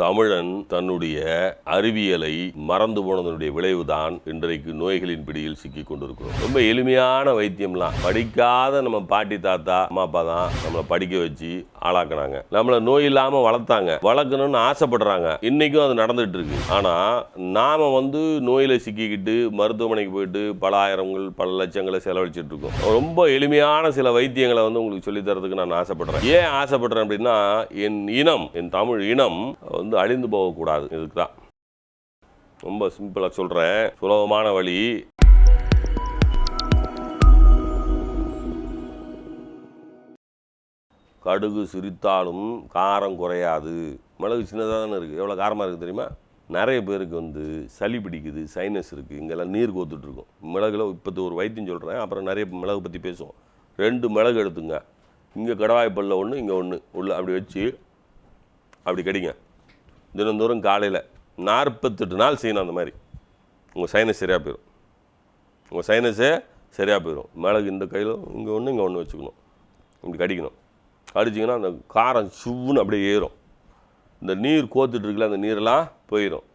தமிழன் தன்னுடைய அறிவியலை மறந்து போனதனுடைய விளைவுதான் இன்றைக்கு நோய்களின் பிடியில் சிக்கி கொண்டிருக்கிறோம். ரொம்ப எளிமையான வைத்தியம்லாம். படிக்காத நம்ம பாட்டி தாத்தா அம்மா அப்பா தான் நம்மளை படிக்க வச்சு ஆளாக்குனாங்க. நம்மளை நோய் இல்லாமல் வளர்த்தாங்க. வளர்க்கணும்னு ஆசைப்படுறாங்க. இன்னைக்கும் அது நடந்துட்டு இருக்கு ஆனால் நாம வந்து நோயில் சிக்கிக்கிட்டு மருத்துவமனைக்கு போயிட்டு பல ஆயிரங்கள் பல லட்சங்களை செலவழிச்சிட்டு இருக்கோம். ரொம்ப எளிமையான சில வைத்தியங்களை வந்து உங்களுக்கு சொல்லி தரதுக்கு நான் ஆசைப்படுறேன். ஏன் ஆசைப்படுறேன் அப்படின்னா என் இனம் என் தமிழ் இனம் வந்து வந்து அழிந்து போகக்கூடாது. இதுக்கு தான் ரொம்ப சிம்பிளாக சொல்கிறேன் சுலபமான வழி. கடுகு சிரித்தாலும் காரம் குறையாது. மிளகு சின்னதாக தானே இருக்குது எவ்வளோ காரமாக இருக்குது தெரியுமா? நிறைய பேருக்கு வந்து சளி பிடிக்குது சைனஸ் இருக்குது இங்கெல்லாம் நீர் கோத்துட்ருக்கும். மிளகில் மிளகுல ஒரு வைத்தியம் சொல்கிறேன் அப்புறம் நிறைய மிளகு பற்றி பேசுவோம். ரெண்டு மிளகு எடுத்துங்க. இங்கே கடவாய்ப்பல்ல ஒன்று இங்கே ஒன்று உள்ள அப்படி வச்சு அப்படி கடிங்க. தினந்தோறும் காலையில் நாற்பத்தெட்டு நாள் செய்யணும் அந்த மாதிரி. உங்கள் சைனஸ் சரியாக போயிடும் உங்கள் சைனஸே சரியாக போயிடும் மிளகு இந்த கையில் இங்கே ஒன்று இங்கே ஒன்று வச்சுக்கணும். இப்படி கடிக்கணும். கடிச்சிங்கன்னா அந்த காரம் சுவ்வுன்னு அப்படியே ஏறும். இந்த நீர் கோத்துட்டு இருக்குல்ல அந்த நீரெல்லாம் போயிடும்